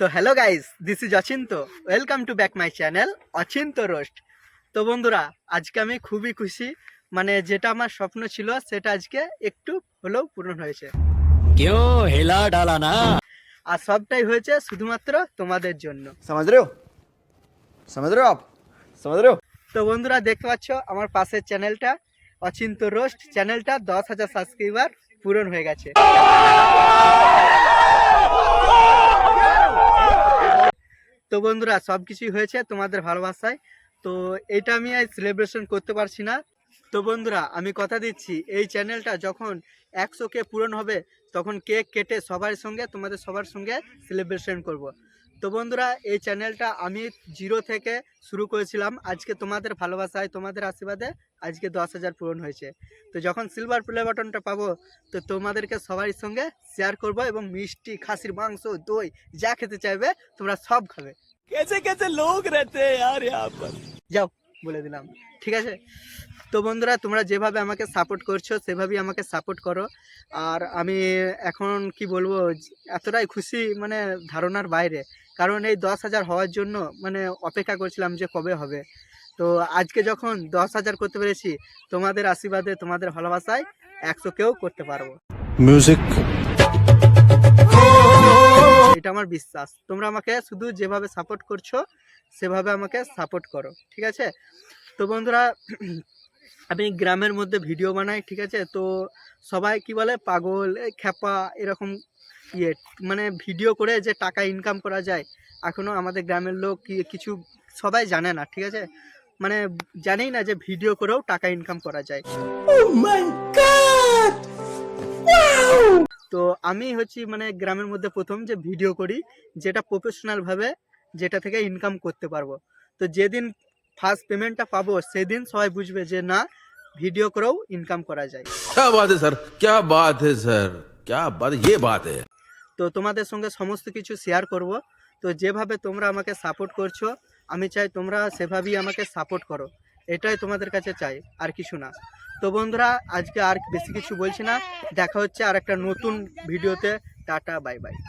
তো hello guys this is Achinta. Welcome to back my channel Achinta roast. তো বন্ধুরা আজকে আমি খুবই খুশি। মানে যেটা আমার স্বপ্ন ছিল সেটা আজকে একটু হলেও পূরণ হয়েছে। কেউ হেলা ডালা না। আর সবটাই হয়েছে শুধুমাত্র তোমাদের জন্য। সমাজ সমাজ সমাজ তো বন্ধুরা দেখতে পাচ্ছ আমার পাশের চ্যানেলটা অচিন্ত রোস্ট। চ্যানেলটা দশ হাজার সাবস্ক্রাইবার পূরণ হয়ে গেছে। বন্ধুরা সব কিছুই হয়েছে তোমাদের ভালোবাসায়। তো এটা আমি আজ সেলিব্রেশন করতে পারছি না। তো বন্ধুরা, আমি কথা দিচ্ছি, এই চ্যানেলটা যখন একশো কে পূরণ হবে, তখন কেক কেটে সবার সঙ্গে, তোমাদের সবার সঙ্গে সেলিব্রেশন করব। তো বন্ধুরা, এই চ্যানেলটা আমি জিরো থেকে শুরু করেছিলাম। আজকে তোমাদের ভালোবাসায়, তোমাদের আশীর্বাদে আজকে দশ হাজার পূরণ হয়েছে। তো যখন সিলভার প্লে বাটনটা পাবো, তো তোমাদেরকে সবার সঙ্গে শেয়ার করব এবং মিষ্টি, খাসির মাংস, দই যা খেতে চাইবে, তোমরা সব খাবে। কেসে কেসে লোক রেতে আর যাও বলে দিলাম। ঠিক আছে? তো বন্ধুরা তোমরা যেভাবে আমাকে সাপোর্ট করছ সেভাবেই আমাকে সাপোর্ট করো। আর আমি এখন কি বলব এতটাই খুশি মানে ধারণার বাইরে। কারণ এই দশ হাজার হওয়ার জন্য মানে অপেক্ষা করছিলাম যে কবে হবে। তো আজকে যখন দশ হাজার করতে পেরেছি তোমাদের আশীর্বাদে তোমাদের ভালোবাসায় একশো কেউ করতে পারব। মিউজিক আমার বিশ্বাস। তোমরা আমাকে শুধু যেভাবে সাপোর্ট করছ, সেভাবে আমাকে সাপোর্ট করো, ঠিক আছে? তো বন্ধুরা, আমি গ্রামের মধ্যে ভিডিও বানাই, ঠিক আছে? তো সবাই কি বলে, পাগল খ্যাপা, এরকম ইয়ে মানে ভিডিও করে যে টাকা ইনকাম করা যায় এখনও আমাদের গ্রামের লোক কিছু সবাই জানে না, ঠিক আছে? মানে জানেই না যে ভিডিও করেও টাকা ইনকাম করা যায়। তো আমি হচ্ছি মানে গ্রামের মধ্যে প্রথম যে ভিডিও করি যেটা প্রফেশনালভাবে যেটা থেকে ইনকাম করতে পারব। তো যেদিন ফার্স্ট পেমেন্টটা পাবো সেদিন সবাই বুঝবে যে না ভিডিও করেও ইনকাম করা যায়। স্যার ক্যা বাত স্যার ক্যা বাত ইয়ে বাত তো তোমাদের সঙ্গে সমস্ত কিছু শেয়ার করব। তো যেভাবে তোমরা আমাকে সাপোর্ট করছ আমি চাই তোমরা সেভাবেই আমাকে সাপোর্ট করো। এটাই তোমাদের কাছে চাই আর কিছু না। তো বন্ধুরা, আজকে আর বেশি কিছু বলছি না। দেখা হচ্ছে আর একটা নতুন ভিডিওতে। Tata, bye bye.